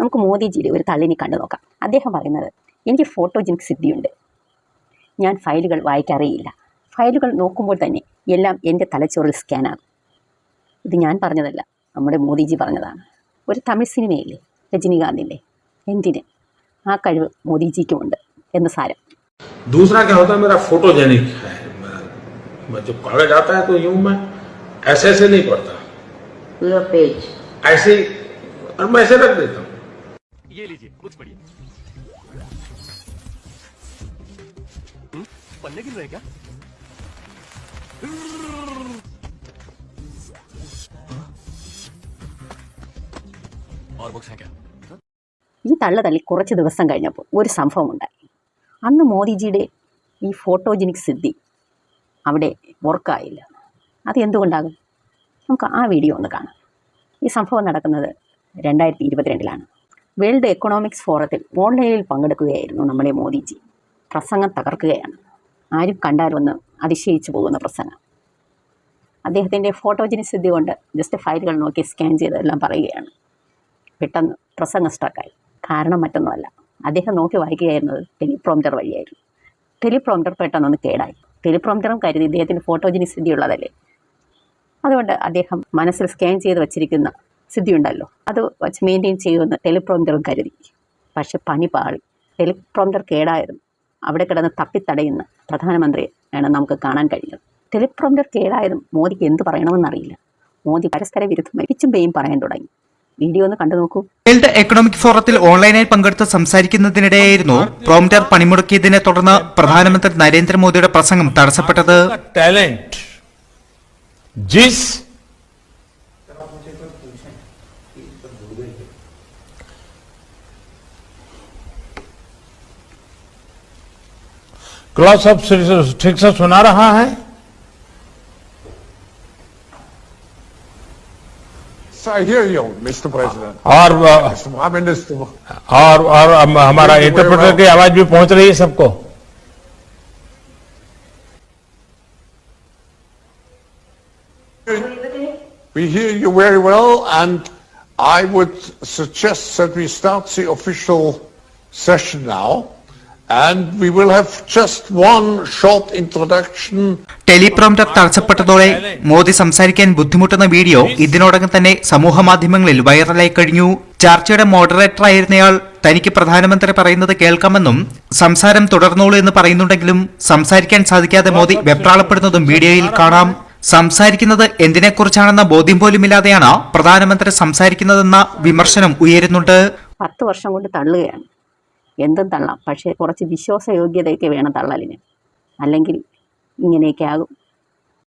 നമുക്ക് മോദിജിയുടെ ഒരു തള്ളിനി കണ്ടു നോക്കാം അദ്ദേഹം പറയുന്നത് എനിക്ക് ഫോട്ടോജനിക് സിദ്ധിയുണ്ട് ഞാൻ ഫയലുകൾ വായിക്കാറേയില്ല ഫയലുകൾ നോക്കുമ്പോൾ തന്നെ എല്ലാം എൻ്റെ തലച്ചോറിൽ സ്കാനാകും ഇത് ഞാൻ പറഞ്ഞതല്ല നമ്മുടെ മോദിജി പറഞ്ഞതാണ് ഒരു തമിഴ് സിനിമയില്ലേ രജനീകാന്തിൻ്റെ എന്തിന് ആ കഴിവ് മോദിജിക്കുമുണ്ട് എന്ന് സാരം दूसरा क्या होता है मेरा फोटोजेनिक है मैं- मैं जब कागज आता है तो यूं मैं ऐसे ऐसे नहीं पढ़ता पूरा पेज ऐसे ही और मैं ऐसे रख देता हूँ ये लीजिए कुछ पढ़िए हम्म, पन्ने गिन रहे हैं क्या और बुक्स हैं क्या ഈ തള്ള തള്ളി കുറച്ച് ദിവസം കഴിഞ്ഞപ്പോൾ ഒരു സംഭവം ഉണ്ടായി അന്ന് മോദിജിയുടെ ഈ ഫോട്ടോജനിക് സിദ്ധി അവിടെ വർക്കായില്ല അത് എന്തുകൊണ്ടാകും നമുക്ക് ആ വീഡിയോ ഒന്ന് കാണാം ഈ സംഭവം നടക്കുന്നത് രണ്ടായിരത്തി ഇരുപത്തിരണ്ടിലാണ് വേൾഡ് എക്കണോമിക്സ് ഫോറത്തിൽ ഓൺലൈനിൽ പങ്കെടുക്കുകയായിരുന്നു നമ്മുടെ മോദിജി. പ്രസംഗം തകർക്കുകയാണ്. ആരും കണ്ടാലുമെന്ന് അതിശയിച്ചു പോകുന്ന പ്രസംഗം. അദ്ദേഹത്തിന്റെ ഫോട്ടോജനിക് സിദ്ധി കൊണ്ട് ജസ്റ്റ് ഫയലുകൾ നോക്കി സ്കാൻ ചെയ്തെല്ലാം പറയുകയാണ്. പെട്ടെന്ന് പ്രസംഗം സ്ട്രക്കായി കാരണം മറ്റൊന്നുമല്ല. അദ്ദേഹം നോക്കി വായിക്കുകയായിരുന്നത് ടെലിപ്രോംറ്റർ വഴിയായിരുന്നു. ടെലിപ്രോംറ്റർ പെട്ടെന്നൊന്ന് കേടായി. ടെലിപ്രോംറ്ററും കരുതി ഇദ്ദേഹത്തിന് ഫോട്ടോജനിക് സ്ഥിതി ഉള്ളതല്ലേ അതുകൊണ്ട് അദ്ദേഹം മനസ്സിൽ സ്കാൻ ചെയ്ത് വച്ചിരിക്കുന്ന സ്ഥിതിയുണ്ടല്ലോ. അത് വച്ച് മെയിന്റെയിൻ ചെയ്യുമെന്ന് ടെലിപ്രോംറ്ററും കരുതി. പക്ഷെ പണി പാളി. ടെലിപ്രോംറ്റർ കേടായിരുന്നു. അവിടെ കിടന്ന് തപ്പിത്തടയുന്ന പ്രധാനമന്ത്രിയാണ് നമുക്ക് കാണാൻ കഴിഞ്ഞത്. ടെലിപ്രോംറ്റർ കേടായതും മോദിക്ക് എന്ത് പറയണമെന്നറിയില്ല മോദി പരസ്പര വിരുദ്ധമായി പിച്ചുമ്പേയും പറയാൻ തുടങ്ങി. വീഡിയോ ഒന്ന് കണ്ടു നോക്കൂ. വേൾഡ് എക്കണോമിക് ഫോറത്തിൽ ഓൺലൈനായി പങ്കെടുത്ത് സംസാരിക്കുന്നതിനിടെയായിരുന്നു പ്രോംറ്റർ പണിമുടക്കിയതിനെ തുടർന്ന് പ്രധാനമന്ത്രി നരേന്ദ്രമോദിയുടെ പ്രസംഗം തടസ്സപ്പെട്ടത് क्लास अब ठीक से सुना रहा है? Uh, और और और हमारा इंटरप्रेटर की आवाज़ भी पहुँच रही है सबको? We hear you very well and I would suggest that we start the official session now. And we will have just one short introduction teleprompter തടസ്സപ്പെട്ടതോടെ Modi സംസാരിക്കാൻ ബുദ്ധിമുട്ടുന്ന വീഡിയോ ഇതിനോടകം തന്നെ സമൂഹ മാധ്യമങ്ങളിൽ വൈറലായി കഴിഞ്ഞു ചർച്ചയുടെ മോഡറേറ്റർ ആയിരുന്നയാൾ തനിക്ക് പ്രധാനമന്ത്രി പറയുന്നത് കേൾക്കാമെന്നും സംസാരം തുടർന്നോളൂ എന്ന് പറയുന്നുണ്ടെങ്കിലും സംസാരിക്കാൻ സാധിക്കാതെ മോദി വെപ്രാളപ്പെടുന്നതും വീഡിയോയിൽ കാണാം സംസാരിക്കുന്നത് എന്തിനെക്കുറിച്ചാണെന്ന ബോധ്യം പോലുമില്ലാതെയാണ് പ്രധാനമന്ത്രി സംസാരിക്കുന്നതെന്ന വിമർശനം ഉയരുന്നുണ്ട്. പത്ത് വർഷം കൊണ്ട് തള്ളുകയാണ്. എന്തും തള്ളാം. പക്ഷേ കുറച്ച് വിശ്വാസയോഗ്യതയൊക്കെ വേണം തള്ളലിന്. അല്ലെങ്കിൽ ഇങ്ങനെയൊക്കെ ആകും.